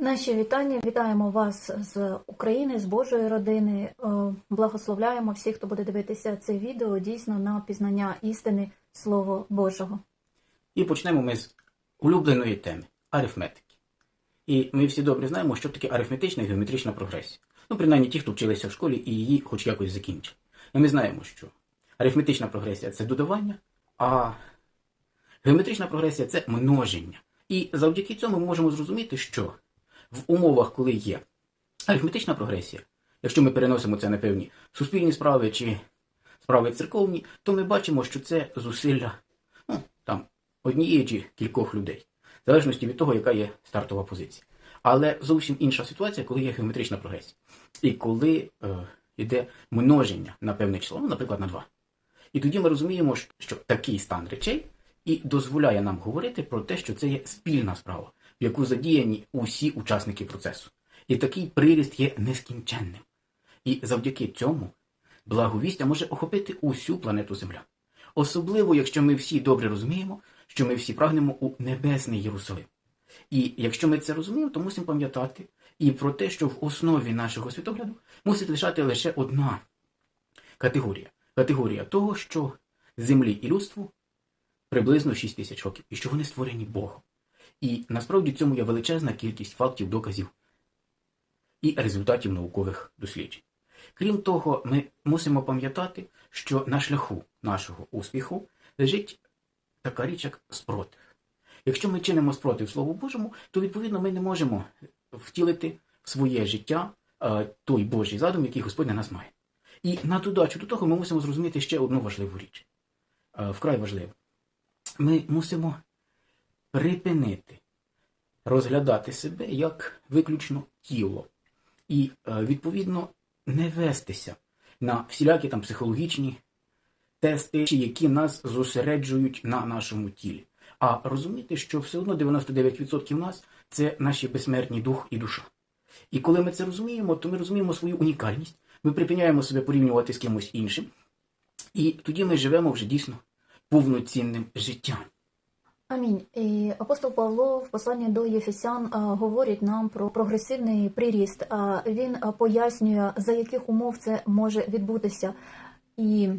Наші вітання. Вітаємо вас з України, з Божої родини. Е, Благословляємо всіх, хто буде дивитися це відео дійсно на пізнання істини Слова Божого. І почнемо ми з улюбленої теми арифметики. І ми всі добре знаємо, що таке арифметична і геометрична прогресія. Ну, принаймні ті, хто вчилися в школі і її хоч якось закінчили. І ми знаємо, що арифметична прогресія це додавання, а геометрична прогресія це множення. І завдяки цьому ми можемо зрозуміти, що в умовах, коли є арифметична прогресія, якщо ми переносимо це на певні суспільні справи чи справи церковні, то ми бачимо, що це зусилля ну, там, однієї чи кількох людей, в залежності від того, яка є стартова позиція. Але зовсім інша ситуація, коли є геометрична прогресія. І коли е, йде множення на певне число, ну, наприклад, на 2. І тоді ми розуміємо, що- такий стан речей і дозволяє нам говорити про те, що це є спільна справа, в яку задіяні усі учасники процесу. І такий приріст є нескінченним. І завдяки цьому благовістя може охопити усю планету Земля. Особливо, якщо ми всі добре розуміємо, що ми всі прагнемо у небесний Єрусалим. І якщо ми це розуміємо, то мусимо пам'ятати і про те, що в основі нашого світогляду мусить лишати лише одна категорія. Категорія того, що землі і людству приблизно 6 тисяч років, і що вони створені Богом. І насправді цьому є величезна кількість фактів, доказів і результатів наукових досліджень. Крім того, ми мусимо пам'ятати, що на шляху нашого успіху лежить така річ, як спротив. Якщо ми чинимо спротив Слову Божому, то відповідно ми не можемо втілити в своє життя е, той Божий задум, який Господь на нас має. І на додачу до того ми мусимо зрозуміти ще одну важливу річ. Е, Вкрай важливу. Ми мусимо припинити розглядати себе як виключно тіло. І, е, відповідно, не вестися на всілякі там психологічні тести, які нас зосереджують на нашому тілі. А розуміти, що все одно 99% нас це наші безсмертні дух і душа. І коли ми це розуміємо, то ми розуміємо свою унікальність, ми припиняємо себе порівнювати з кимось іншим, і тоді ми живемо вже дійсно повноцінним життям. Амінь. І апостол Павло в посланні до Єфесян говорить нам про прогресивний приріст. А він пояснює, за яких умов це може відбутися. І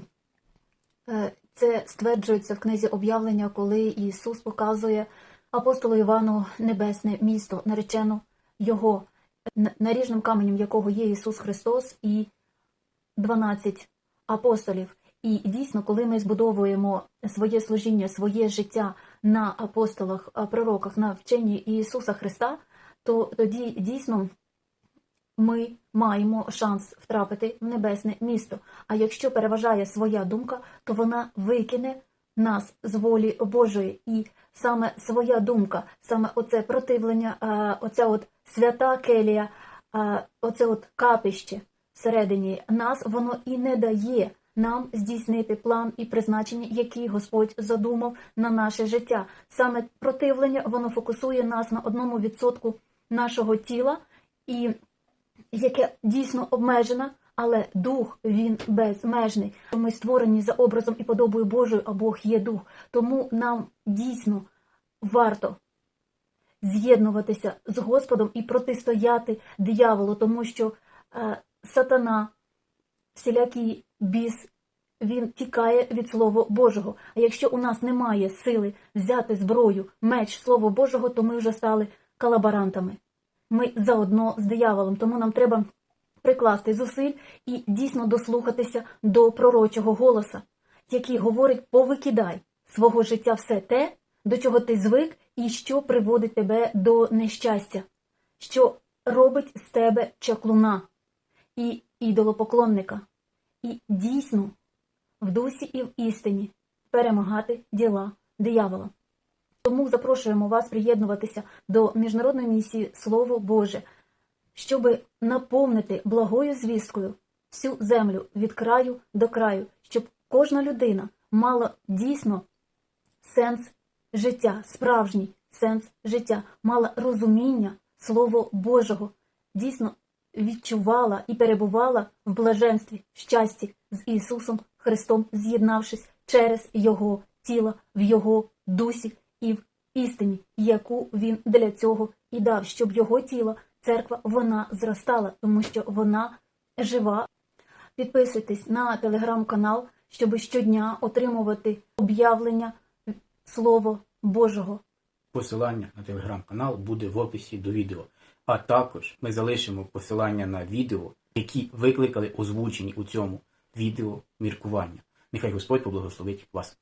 е, це стверджується в книзі об'явлення, коли Ісус показує апостолу Івану небесне місто, наречено Його, наріжним каменем якого є Ісус Христос і 12 апостолів. І дійсно, коли ми збудовуємо своє служіння, своє життя на апостолах, пророках, на вченні Ісуса Христа, то тоді дійсно ми маємо шанс втрапити в небесне місто. А якщо переважає своя думка, то вона викине нас з волі Божої. І саме своя думка, саме оце противлення, оця от свята келія, оце от капище всередині нас, воно і не дає нам здійснити план і призначення, який Господь задумав на наше життя. Саме противлення воно фокусує нас на одному відсотку нашого тіла, і яке дійсно обмежене, але дух він безмежний. Ми створені за образом і подобою Божою, а Бог є дух. Тому нам дійсно варто з'єднуватися з Господом і протистояти дияволу, тому що е, сатана, всілякий біс, він тікає від Слова Божого. А якщо у нас немає сили взяти зброю, меч Слова Божого, то ми вже стали колаборантами. Ми заодно з дияволом, тому нам треба прикласти зусиль і дійсно дослухатися до пророчого голоса, який говорить: повикидай свого життя все те, до чого ти звик, і що приводить тебе до нещастя, що робить з тебе чаклуна і ідолопоклонника, і дійсно в дусі і в істині перемагати діла диявола. Тому запрошуємо вас приєднуватися до міжнародної місії Слово Боже, щоб наповнити благою звісткою всю землю від краю до краю, щоб кожна людина мала дійсно сенс життя, справжній сенс життя, мала розуміння Слова Божого, дійсно відчувала і перебувала в блаженстві, в щасті з Ісусом Христом, з'єднавшись через Його тіло в Його дусі і в істині, яку він для цього і дав, щоб його тіло, церква, вона зростала, тому що вона жива. Підписуйтесь на телеграм-канал, щоб щодня отримувати об'явлення Слово Божого. Посилання на телеграм-канал буде в описі до відео. А також ми залишимо посилання на відео, які викликали озвучені у цьому відео міркування. Нехай Господь поблагословить вас.